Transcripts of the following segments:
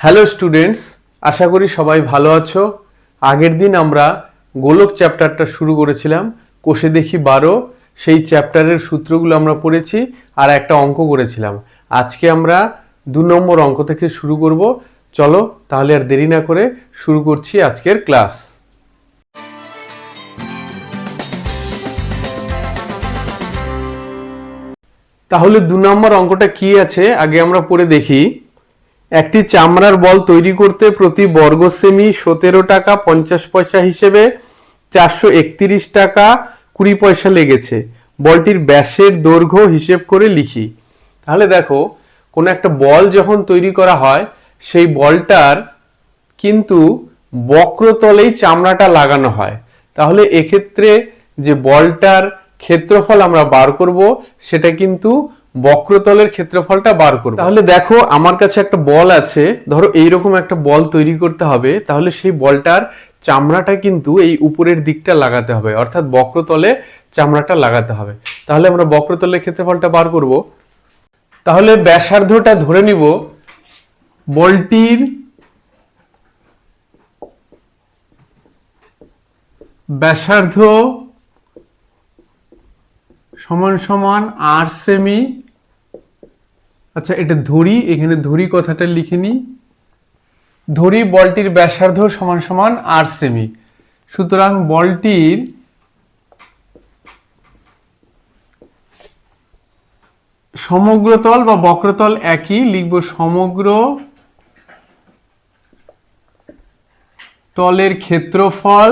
Hello students আশা করি সবাই ভালো আছো। আগের দিন আমরা গোলক চ্যাপ্টারটা শুরু করেছিলাম, কোষে দেখি বারো, সেই চ্যাপ্টারের সূত্রগুলো আমরা পড়েছি আর একটা অঙ্ক করেছিলাম। আজকে আমরা দু নম্বর অঙ্ক থেকে শুরু করব। চলো তাহলে আর দেরি না করে শুরু করছি আজকের ক্লাস। তাহলে দু নম্বর অঙ্কটা কি আছে? আগে আমরা পড়ে দেখি। একটি চামড়ার বল তৈরি করতে প্রতি বর্গ সেমি সতেরো টাকা পঞ্চাশ পয়সা হিসেবে চারশো একত্রিশ টাকা কুড়ি পয়সা লেগেছে। বলটির ব্যাসের দৈর্ঘ্য হিসেব করে লিখি। তাহলে দেখো, কোনো একটা বল যখন তৈরি করা হয়, সেই বলটার কিন্তু বক্রতলেই চামড়াটা লাগানো হয়। তাহলে এক্ষেত্রে যে বলটার ক্ষেত্রফল আমরা বার করব, সেটা কিন্তু বক্রতলের ক্ষেত্রফলটা বার করব। তাহলে দেখো, আমার কাছে একটা বল আছে। ধরো এইরকম একটা বল তৈরি করতে হবে, তাহলে সেই বলটার চামড়াটা কিন্তু এই উপরের দিকটা লাগাতে হবে, অর্থাৎ বক্রতলে চামড়াটা লাগাতে হবে। তাহলে আমরা বক্রতলের ক্ষেত্রফলটা বার করব। তাহলে ব্যাসার্ধটা ধরে নিব বলটির ব্যাসার্ধ সমান সমান আর সেমি আচ্ছা এটা ধরি, এখানে ধরি কথাটা লিখে নিই। ধরি বলটির ব্যাসার্ধ সমান সমান আর সেমি সুতরাং বলটির সমগ্রতল বা বক্রতল একই, লিখব সমগ্র তলের ক্ষেত্রফল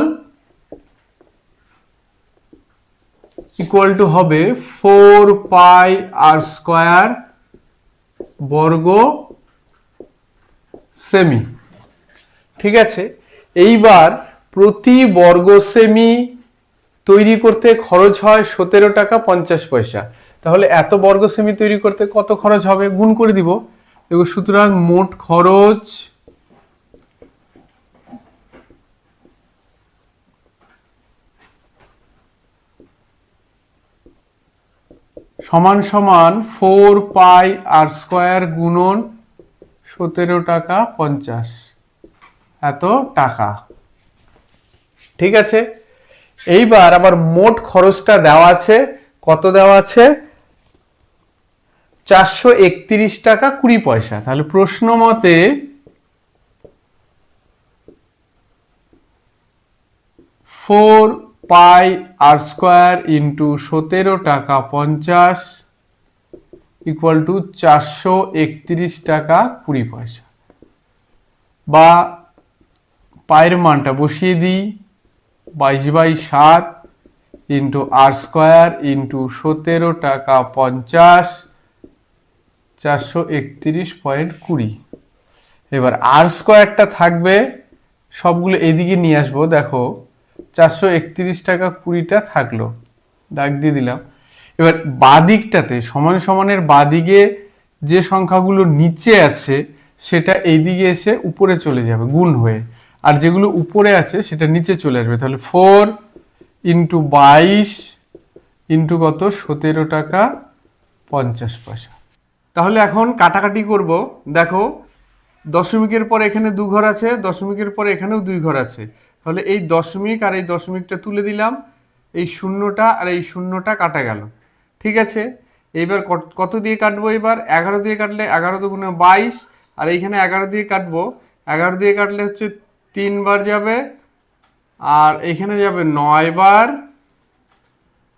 ইকুয়াল টু হবে ফোর পাই আর স্কোয়ার বর্গ সেমি ঠিক আছে? এইবার প্রতি বর্গ সেমি তৈরি করতে খরচ হয় সতেরো টাকা পঞ্চাশ পয়সা। তাহলে এত বর্গ সেমি তৈরি করতে কত খরচ হবে? গুণ করে দিব। এবং সুতরাং মোট খরচ সমান সমান ফোর পাই আর স্কোয়ার গুণন সতেরো টাকা পঞ্চাশ। এত টাকা। ঠিক আছে? এইবার আবার মোট খরচটা দেওয়া আছে। কত দেওয়া আছে? চারশো একত্রিশ টাকা কুড়ি পয়সা। তাহলে প্রশ্ন মতে four pi r square into সতেরো টাকা পঞ্চাশ ইকুয়াল টু চারশো একত্রিশ টাকা কুড়ি পয়সা। বা পায়ের মানটা বসিয়ে দিই, বাইশ বাই সাত ইন্টু আর স্কোয়ার ইন্টু সতেরো টাকা পঞ্চাশ চারশো একত্রিশ পয়েন্ট কুড়ি। এবার আর স্কোয়ারটা থাকবে, সবগুলো এদিকে নিয়ে আসব, দেখো। চারশো একত্রিশ টাকা কুড়িটা থাকল। দাগ দিয়ে দিলাম। এবার বাদিকটাতে, সমান সমানের বাদিকে যে সংখ্যাগুলো নিচে আছে, সেটা এইদিকে এসে উপরে চলে যাবে, গুণ হয়ে। আর যেগুলো উপরে আছে, সেটা নিচে চলে আসবে। তাহলে ফোর ইন্টু বাইশ ইন্টু কত? সতেরো টাকা পঞ্চাশ পয়সা। তাহলে এখন কাটাকাটি করব। দেখো, দশমিকের পর এখানে দু ঘর আছে, দশমিকের পর এখানেও দুই ঘর আছে। তাহলে এই দশমিক আর এই দশমিকটা তুলে দিলাম, এই শূন্যটা আর এই শূন্যটা কাটা গেল। ঠিক আছে? এইবার কত- দিয়ে কাটবো এবার? এগারো দিয়ে কাটলে এগারো দুগুণে বাইশ, আর এইখানে এগারো দিয়ে কাটবো। এগারো দিয়ে কাটলে হচ্ছে তিনবার যাবে, আর এইখানে যাবে নয় বার,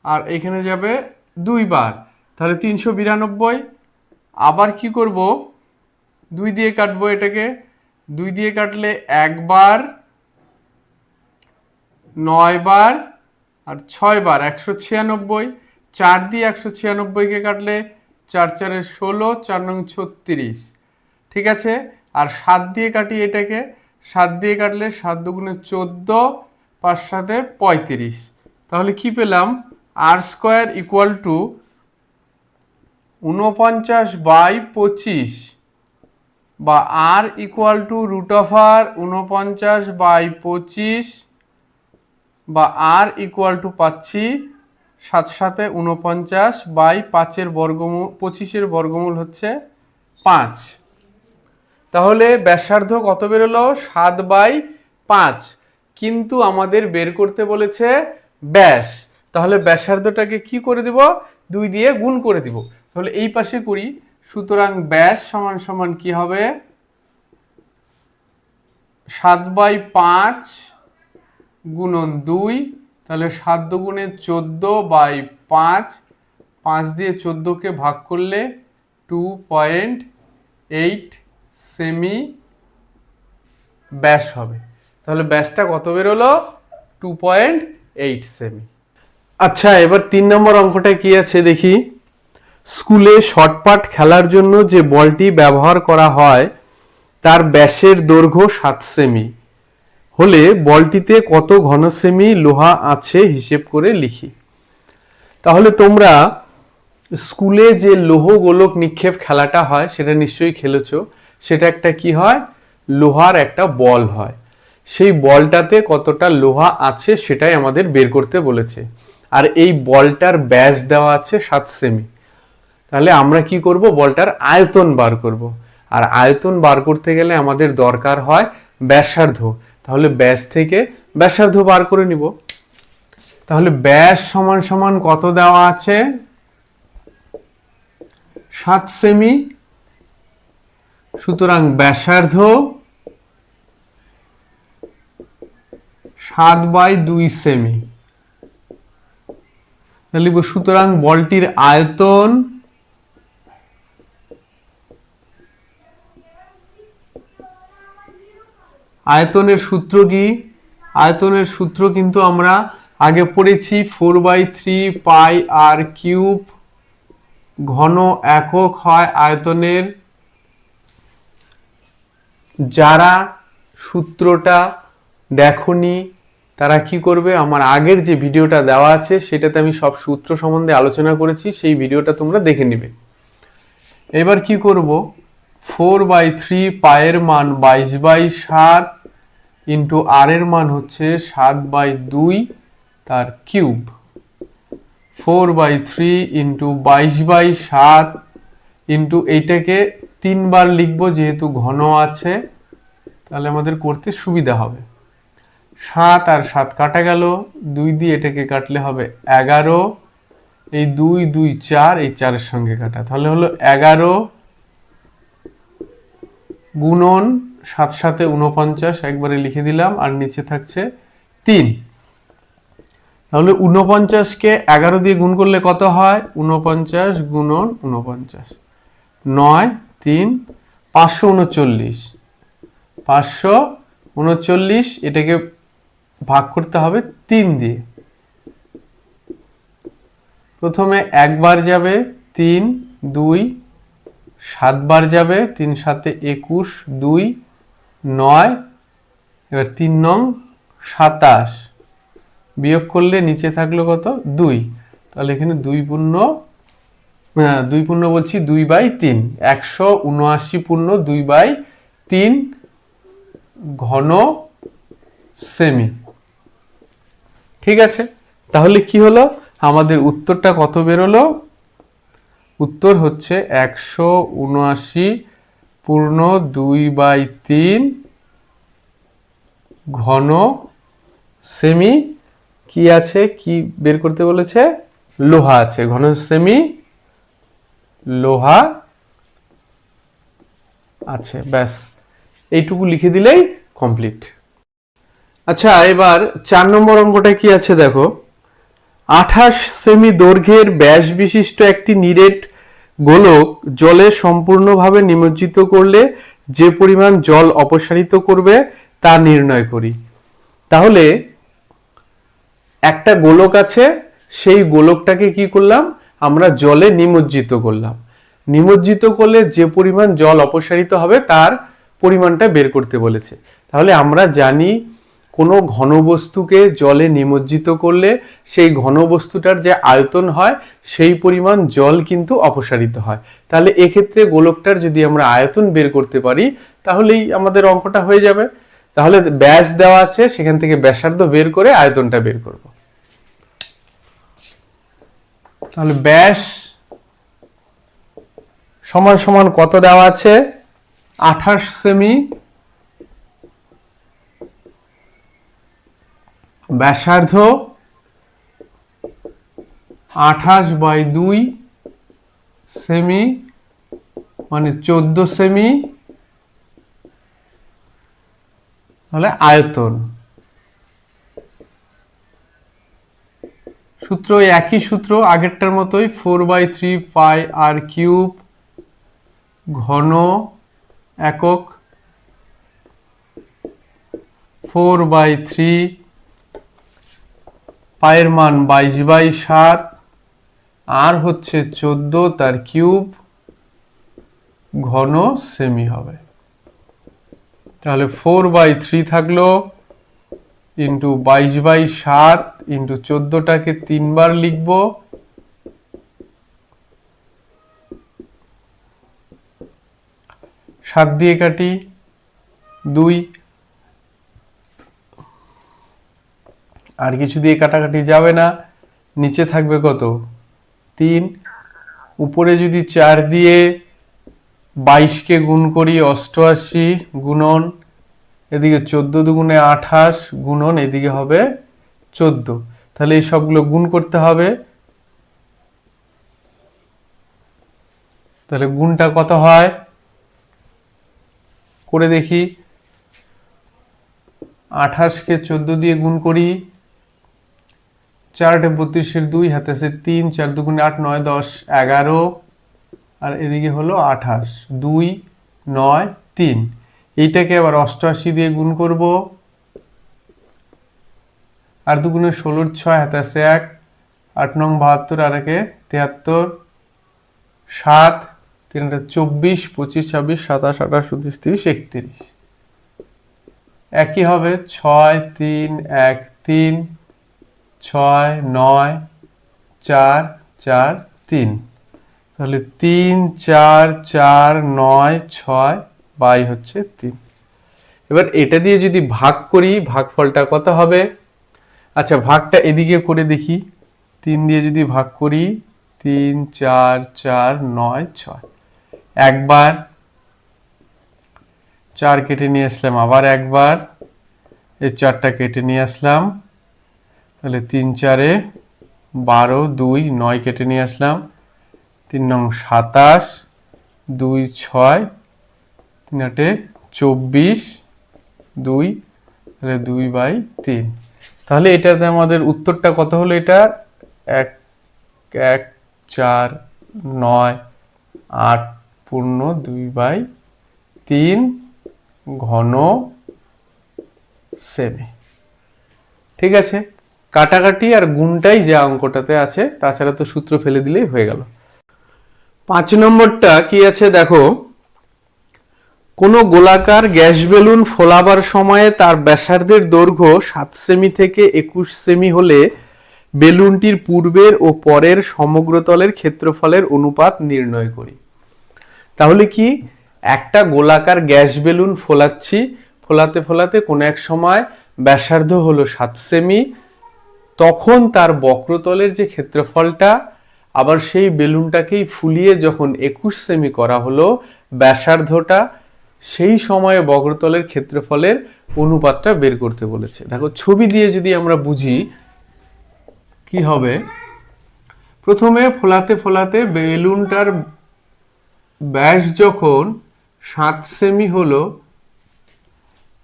আর এইখানে যাবে দুইবার তাহলে তিনশো বিরানব্বই। আবার কি করব? দুই দিয়ে কাটবো এটাকে। দুই দিয়ে কাটলে একবার নয় বার আর ছয় বার, একশো ছিয়ানব্বই, চার দিয়ে একশো ছিয়ানব্বইকে কাটলে চার চারে ষোলো, চার নং ছত্রিশ। ঠিক আছে? আর সাত দিয়ে কাটি এটাকে, সাত দিয়ে কাটলে সাত দুগুণে চোদ্দ, পাঁচ সাথে পঁয়ত্রিশ। তাহলে কি পেলাম? আর স্কোয়ার ইকুয়াল টু উনপঞ্চাশ বাই পঁচিশ বা r equal to root of r উনপঞ্চাশ বাই পঁচিশ বা আর ইকুয়াল টু পাচ্ছি সাত সাথে উনপঞ্চাশ বাই পাঁচের বর্গমূল, পঁচিশের বর্গমূল হচ্ছে পাঁচ। তাহলে ব্যাসার্ধ কত বেরোলো? সাত বাই পাঁচ। কিন্তু আমাদের বের করতে বলেছে ব্যাস। তাহলে ব্যাসার্ধটাকে কি করে দিব? দুই দিয়ে গুণ করে দিব। তাহলে এই পাশে করি। সুতরাং ব্যাস সমান সমান কি হবে? সাত বাই পাঁচ গুণন দুই, তাহলে সাত দুগুণে চোদ্দ বাই পাঁচ পাঁচ দিয়ে চোদ্দোকে ভাগ করলে টু পয়েন্ট এইট সেমি ব্যাস হবে। তাহলে ব্যাসটা কত বেরোলো? টু পয়েন্ট এইট সেমি। আচ্ছা এবার তিন নম্বর অঙ্কটা কি আছে দেখি। স্কুলে শর্টপাট খেলার জন্য যে বলটি ব্যবহার করা হয়, তার ব্যাসের দৈর্ঘ্য সাত সেমি। হলে বলটিতে কত ঘন সেমি লোহা আছে হিসেব করে লিখি। তাহলে তোমরা স্কুলে যে লোহ গোলক নিক্ষেপ খেলাটা হয়, সেটা নিশ্চয়ই খেলেছ। সেটা একটা কি হয়? লোহার একটা বল হয়। সেই বলটাতে কতটা লোহা আছে সেটাই আমাদের বের করতে বলেছে। আর এই বলটার ব্যাস দেওয়া আছে সাত সেমি। তাহলে আমরা কি করব? বলটার আয়তন বার করব। আর আয়তন বার করতে গেলে আমাদের দরকার হয় ব্যাসার্ধ। তাহলে ব্যাস থেকে ব্যাসার্ধ বার করে নিব। তাহলে ব্যাস সমান সমান কত দেওয়া আছে? সাত সেমি। সুতরাং ব্যাসার্ধ সাত বাই দুই সেমি। তাহলে সুতরাং বলটির আয়তন আয়তনের সূত্র কি? আয়তনের সূত্র কিন্তু আমরা আগে পড়েছি four by three pi r cube ঘন একক হয় আয়তনের। যারা সূত্রটা দেখনি, তারা কি করবে? আমার আগের যে ভিডিওটা দেওয়া আছে, সেটাতে আমি সব সূত্র সম্বন্ধে আলোচনা করেছি, সেই ভিডিওটা তোমরা দেখে নিবে। এবার কি করব? ফোর বাই থ্রি পায়ের মান বাইশ বাই সাত ইন্টু আর এর মান হচ্ছে সাত বাই দুই তার cube. Four by three into বাইশ বাই সাত ইন্টু এইটাকে তিনবার লিখব যেহেতু ঘন আছে, তাহলে আমাদের করতে সুবিধা হবে। সাত আর সাত কাটা গেল, দুই দিয়ে এটাকে কাটলে হবে এগারো। এই দুই দুই, চার, এই চারের সঙ্গে কাটা। তাহলে হলো এগারো গুণন সাত সাথে উনপঞ্চাশ একবারে লিখে দিলাম, আর নিচে থাকছে তিন। তাহলে উনপঞ্চাশকে এগারো দিয়ে গুণ করলে কত হয়? উনপঞ্চাশ গুণন উনপঞ্চাশ নয়, তিন, পাঁচশো উনচল্লিশ পাঁচশো উনচল্লিশ এটাকে ভাগ করতে হবে তিন দিয়ে। প্রথমে একবার যাবে তিন, দুই, সাতবার যাবে, তিন, সাতে একুশ, দুই নয়, এবার তিন নং সাতাশ। বিয়োগ করলে নিচে থাকল কত? দুই। তাহলে এখানে দুই পূর্ণ দুই পূর্ণ বলছি দুই বাই তিন। একশো উনআশি পূর্ণ দুই বাই তিন ঘন সেমি। ঠিক আছে? তাহলে কি হলো? আমাদের উত্তরটা কত বেরোলো? উত্তর হচ্ছে একশো উনআশি পূর্ণ দুই বাই তিন ঘন সেমি কি আছে? কি বের করতে বলেছে? লোহা আছে। ঘন সেমি লোহা আছে। ব্যাস, এইটুকু লিখে দিলেই কমপ্লিট আচ্ছা এবার চার নম্বর অঙ্কটা কি আছে দেখো? আঠাশ সেমি দৈর্ঘ্যের ব্যাস বিশিষ্ট একটি নিরেট গোলক জলে সম্পূর্ণভাবে নিমজ্জিত করলে যে পরিমাণ জল অপসারিত করবে তা নির্ণয় করি। তাহলে একটা গোলক আছে, সেই গোলকটাকে কি করলাম? আমরা জলে নিমজ্জিত করলাম। নিমজ্জিত করলে যে পরিমাণ জল অপসারিত হবে, তার পরিমাণটা বের করতে বলেছে। তাহলে আমরা জানি কোনো ঘনবস্তুকে জলে নিমজ্জিত করলে সেই ঘনবস্তুটার যে আয়তন হয়, সেই পরিমাণ জল কিন্তু অপসারিত হয়। তাহলে এক্ষেত্রে গোলকটার যদি আমরা আয়তন বের করতে পারি, তাহলেই আমাদের অঙ্কটা হয়ে যাবে। তাহলে ব্যাস দেওয়া আছে, সেখান থেকে ব্যাসার্ধ বের করে আয়তনটা বের করব। তাহলে ব্যাস সমান সমান কত দেওয়া আছে? আঠাশ সেমি। ব্যাসার্ধ আঠাশ বাই দুই সেমি মানে চোদ্দ সেমি। তাহলে আয়তন। সূত্র একই সূত্র, আগেরটার মতোই four by three pi r cube ঘন একক ফোর বাই থ্রি পায়ের মান বাইশ বাই সাত আর হচ্ছে চোদ্দ, তার কিউব ঘন সেমি হবে। তাহলে ফোর বাই থ্রি থাকল ইন্টু বাইশ বাই সাত ইন্টু চোদ্দটাকে তিনবার লিখব। সাত দিয়ে কাটি দুই। আর কিছু দিয়ে কাটাকাটি যাবে না। নিচে থাকবে কত? তিন। উপরে যদি চার দিয়ে বাইশকে গুণ করি অষ্টআশি গুণন, এদিকে চোদ্দ দুগুণে আঠাশ গুণন, এদিকে হবে চোদ্দ। তাহলে এই সবগুলো গুণ করতে হবে। তাহলে গুণটা কত হয়? করে দেখি। আঠাশকে চোদ্দ দিয়ে গুণ করি। চারটে বত্রিশের দুই, হাতে আছে তিন, চার দুগুণে আট, নয়, দশ, এগারো। আর এদিকে হলো আঠাশ, দুই, নয়, তিন। এইটাকে আবার অষ্টআশি দিয়ে গুণ করব। আর দুগুণে ষোলোর ছয়, হাতে আছে এক। আট নং বাহাত্তর আর একে তিয়াত্তর। সাত তিনটা চব্বিশ, পঁচিশ, ছাব্বিশ, সাতাশ, আঠাশ, উনত্রিশ, তিরিশ, একত্রিশ। একই হবে ছয়, তিন, এক, তিন, ছয়, নয়, চার চার, তিন। তাহলে তিন, চার চার, নয়, ছয়, বাই হচ্ছে তিন। এবার এটা দিয়ে যদি ভাগ করি, ভাগফলটা কত হবে? আচ্ছা ভাগটা এদিকে করে দেখি। তিন দিয়ে যদি ভাগ করি, তিন, চার চার, নয়, ছয়। একবার, চার কেটে নিয়ে আসলাম, আবার একবার। এই চারটা কেটে নিয়ে আসলাম। তাহলে তিন, চারে বারো, দুই, নয় কেটে নিয়ে আসলাম। তিন নং সাতাশ, দুই ছয়, তিন আটে চব্বিশ, দুই, তাহলে দুই বাই তিন। তাহলে এটাতে আমাদের উত্তরটা কত হলো এটা? এক এক, চার, নয়, আট পূর্ণ দুই বাই তিন ঘন সেমি ঠিক আছে? কাটাকাটি আর গুণটাই যে অঙ্কটাতে আছে, তাছাড়া তো সূত্র ফেলে দিলেই হয়ে গেল। পাঁচ নম্বরটা কি আছে দেখো? কোনো গোলাকার গ্যাস বেলুন ফোলাবার সময়ে তার ব্যাসার্ধের দৈর্ঘ্য সাত সেমি থেকে একুশ সেমি হলে বেলুনটির পূর্বের ও পরের সমগ্রতলের ক্ষেত্রফলের অনুপাত নির্ণয় করি। তাহলে কি? একটা গোলাকার গ্যাস বেলুন ফোলাচ্ছি, ফোলাতে ফোলাতে কোনো এক সময় ব্যাসার্ধ হলো সাত সেমি, তখন তার বক্রতলের যে ক্ষেত্রফলটা আবার সেই বেলুনটাকেই ফুলিয়ে যখন একুশ সেমি করা হলো, ব্যাসার্ধটা সেই সময়ে বক্রতলের ক্ষেত্রফলের অনুপাতটা বের করতে বলেছে। দেখো, ছবি দিয়ে যদি আমরা বুঝি, কি হবে? প্রথমে ফোলাতে ফোলাতে বেলুনটার ব্যাস যখন সাত সেমি হলো,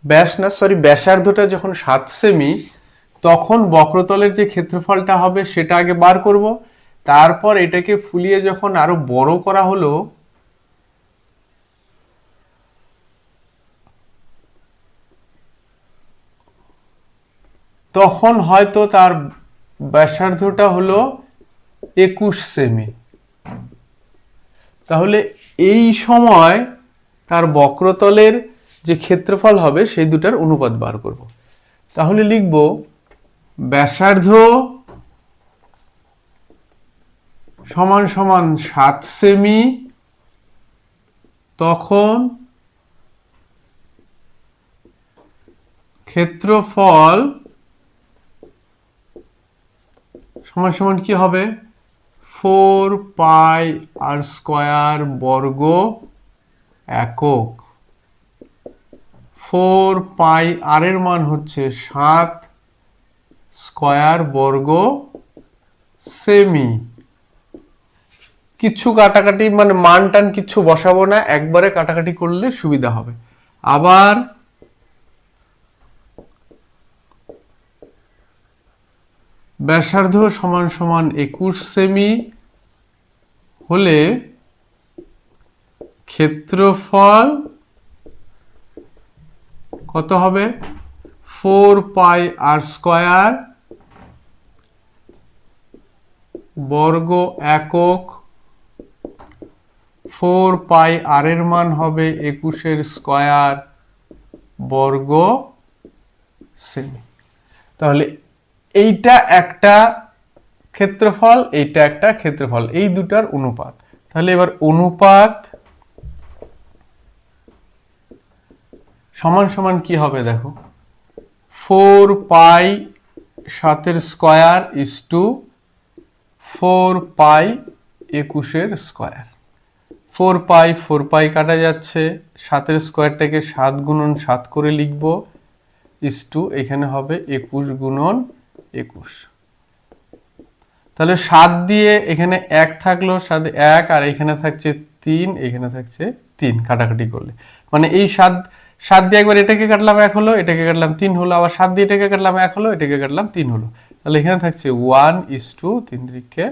ব্যাস না সরি ব্যাসার্ধটা যখন সাত সেমি, তখন বক্রতলের যে ক্ষেত্রফলটা হবে সেটা আগে বার করব। তারপর এটাকে ফুলিয়ে যখন আরও বড় করা হলো, তখন হয়তো তার ব্যাসার্ধটা হলো একুশ সেমি। তাহলে এই সময় তার বক্রতলের যে ক্ষেত্রফল হবে, সেই দুটার অনুপাত বার করব। তাহলে লিখব ব্যাসার্ধ সমান সমান সাত সেমি, তখন ক্ষেত্রফল সমান সমান কি হবে? ফোর পাই আর স্কোয়ার বর্গ একক। ফোর পাই আর এর মান হচ্ছে সাত স্কয়ার বর্গ সেমি। কিচ্ছু কাটাকাটি মানে মান টান কিচ্ছু বসাবো না, একবারে কাটাকাটি করলে সুবিধা হবে। আবার ব্যাসার্ধ সমান সমান একুশ সেমি হলে ক্ষেত্রফল কত হবে? ফোর পাই আর স্কয়ার বর্গ একক ফোর পাই আর এর মান হবে একুশের স্কয়ার বর্গ সেমি। তাহলে এইটা একটা ক্ষেত্রফল, এইটা একটা ক্ষেত্রফল, এই দুটার অনুপাত। তাহলে এবার অনুপাত সমান সমান কি হবে দেখো? ফোর পাই সাতের square is to four pi একুশের square. Four pi four pi কাটা যাচ্ছে। সাতের স্কোয়ারটাকে সাত গুণন সাত করে লিখব। ইস টু এখানে হবে একুশ গুণন একুশ। তাহলে সাত দিয়ে এখানে এক থাকল, সাত এক, আর এখানে থাকছে তিন, এখানে থাকছে তিন কাটাকাটি করলে। মানে এই সাত সাত দিয়ে একবার এটাকে কাটলাম এক হলো, এটাকে কাটলাম তিন হলো, আবার সাত দিয়ে এটাকে কাটলাম এক হলো, এটাকে কাটলাম তিন হলো। তাহলে এখানে থাকছে ওয়ান ইস টু তিন দিকে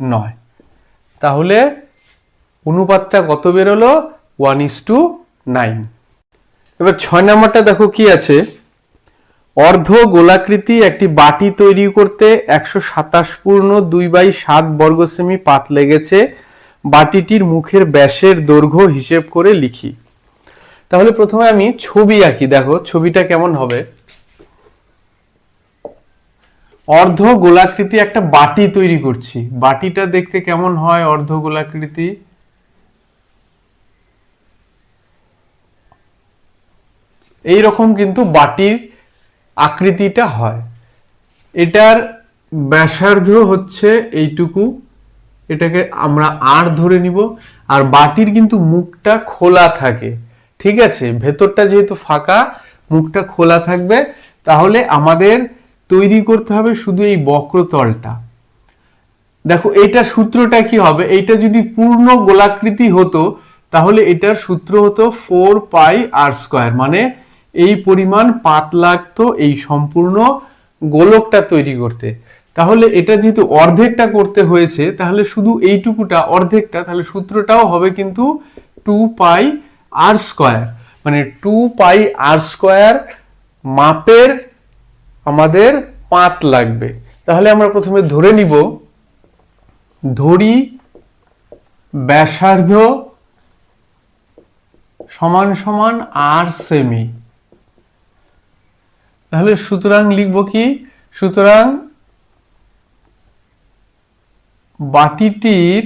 নয়। তাহলে অনুপাতটা কত বেরোলো? ওয়ান ইস টু নাইন এবার ছয় নম্বরটা দেখো কি আছে? অর্ধ গোলাকৃতি একটি বাটি তৈরি করতে একশো সাতাশ পূর্ণ দুই বাই সাত বর্গ সেমি পাত লেগেছে। বাটিটির মুখের ব্যাসের দৈর্ঘ্য হিসেব করে লিখি। তাহলে প্রথমে আমি ছবি আঁকি, দেখো ছবিটা কেমন হবে। অর্ধ গোলাকৃতি একটা বাটি তৈরি করছি। বাটিটা দেখতে কেমন হয় অর্ধ গোলাকৃতি? এই রকম কিন্তু বাটির আকৃতিটা হয়। এটার ব্যাসার্ধ হচ্ছে এইটুকু। এটাকে আমরা আর ধরে নিব। আর বাটির কিন্তু মুখটা খোলা থাকে। ঠিক আছে? ভেতরটা যেহেতু ফাঁকা, মুখটা খোলা থাকবে, তাহলে আমাদের তৈরি করতে হবে শুধু এই বক্রতলটা। দেখো, এইটা সূত্রটা কি হবে? এইটা যদি পূর্ণ গোলাকৃতি হতো, তাহলে এটার সূত্র হতো ফোর পাই আর স্কোয়ার। মানে এই পরিমাণ পাত লাগতো এই সম্পূর্ণ গোলকটা তৈরি করতে। তাহলে এটা যেহেতু অর্ধেকটা করতে হয়েছে, তাহলে শুধু এইটুকুটা, অর্ধেকটা, তাহলে সূত্রটাও হবে কিন্তু টু পাই আর স্কোয়ার মানে টু পাই আর স্কোয়ার মাপের আমাদের পাত লাগবে। তাহলে আমরা প্রথমে ধরে নিব। ধরি ব্যাসার্ধ সমান সমান আর সেমি তাহলে সুতরাং লিখব কি? সুতরাং বাটিটির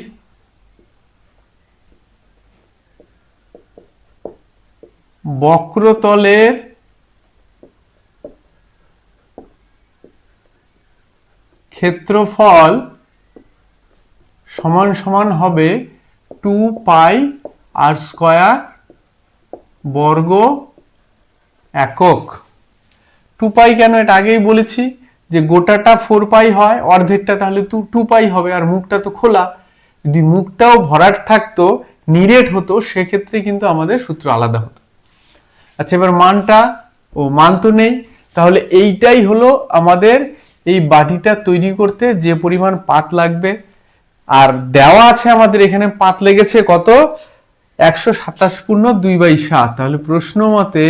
বক্রতলের ক্ষেত্রফল সমান সমান হবে টু পাই আর স্কয়ার বর্গ একক। টু পাই কেন? এটা আগেই বলেছি যে গোটাটা ফোর পাই হয়, অর্ধেকটা তাহলে টু টু পাই হবে আর মুখটা তো খোলা। যদি মুখটাও ভরাট থাকতো, নিরেট হতো, সেক্ষেত্রে কিন্তু আমাদের সূত্র আলাদা হতো। আচ্ছা এবার মানটা ও মান তো নেই। তাহলে এইটাই হলো আমাদের এই বাটিটা তৈরি করতে যে পরিমাণ পাত লাগবে। আর দেওয়া আছে আমাদের এখানে পাত লেগেছে কত? একশো সাতাশ পূর্ণ দুই বাই সাত। তাহলে প্রশ্ন মতে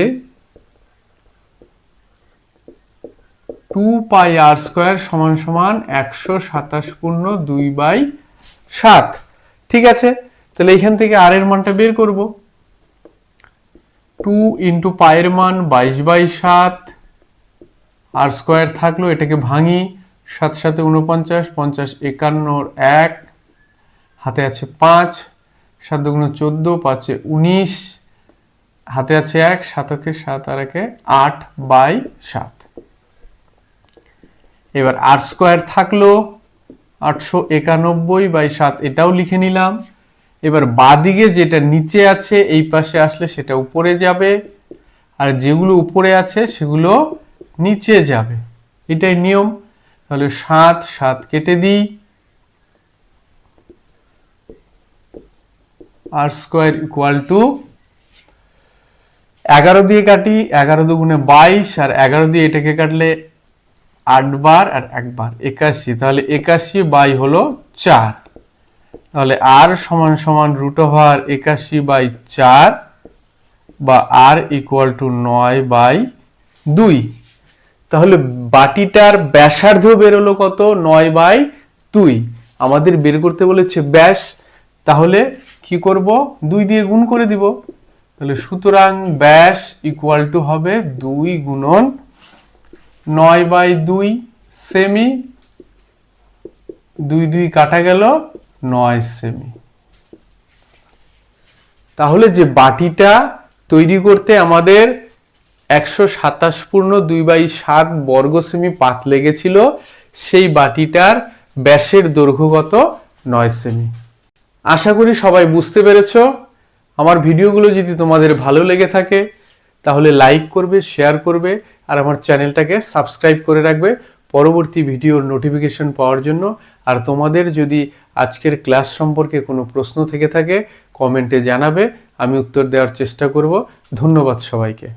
টু পাই আর স্কোয়ার সমান সমান একশো সাতাশ পূর্ণ দুই বাই সাত। ঠিক আছে? তাহলে এখান থেকে আর এর মানটা বের করব। টু ইন্টু পায়ের মান বাইশ বাই সাত আর স্কোয়ার থাকল এটাকে ভাঙি সাত সাথে উনপঞ্চাশ পঞ্চাশ একান্নর এক, হাতে আছে পাঁচ, সাত দুগুণ চোদ্দ, পাঁচে উনিশ, হাতে আছে এক সাতকে সাত, আর একে আট বাই সাত। এবার আর স্কোয়ার থাকল আটশো একানব্বই বাই সাত, এটাও লিখে নিলাম। এবার বাদিকে যেটা নিচে আছে, এই পাশে আসলে সেটা উপরে যাবে। আর যেগুলো উপরে আছে, সেগুলো নিচে যাবে। এটাই নিয়ম। তাহলে সাত সাত কেটে দিই। আর স্কোয়ার ইকুয়াল টু এগারো দিয়ে কাটি, এগারো দুগুণে বাইশ, আর এগারো দিয়ে এটাকে কাটলে আটবার আর একবার, একাশি। তাহলে একাশি বাই হলো চার। তাহলে আর সমান সমান রুট ওভার একাশি বাই চার বা আর ইকুয়াল টু নয় বাই দুই। তাহলে বাটিটার ব্যাসার্ধ বেরোলো কত? নয় বাই দুই। আমাদের বের করতে বলেছে ব্যাস। তাহলে কি করব? দুই দিয়ে গুণ করে দিব। তাহলে সুতরাং ব্যাস ইকুয়াল টু হবে দুই গুণন নয় বাই দুই সেমি দুই দুই কাটা গেল নয় সেমি তাহলে যে বাটিটা তৈরি করতে আমাদের একশো সাতাশ পূর্ণ দুই বাই সাত বর্গ সেমি পাত লেগেছিল, সেই বাটিটার ব্যাসের দৈর্ঘ্য কত? নয় সেমি আশা করি সবাই বুঝতে পেরেছ। আমার ভিডিওগুলো যদি তোমাদের ভালো লেগে থাকে তাহলে লাইক করবে শেয়ার করবে, আর আমার চ্যানেলটাকে সাবস্ক্রাইব করে রাখবে পরবর্তী ভিডিওর নোটিফিকেশন পাওয়ার জন্য। আর তোমাদের যদি আজকের ক্লাস সম্পর্কে কোনো প্রশ্ন থেকে থাকে কমেন্টে জানাবে, আমি উত্তর দেওয়ার চেষ্টা করব। ধন্যবাদ সবাইকে।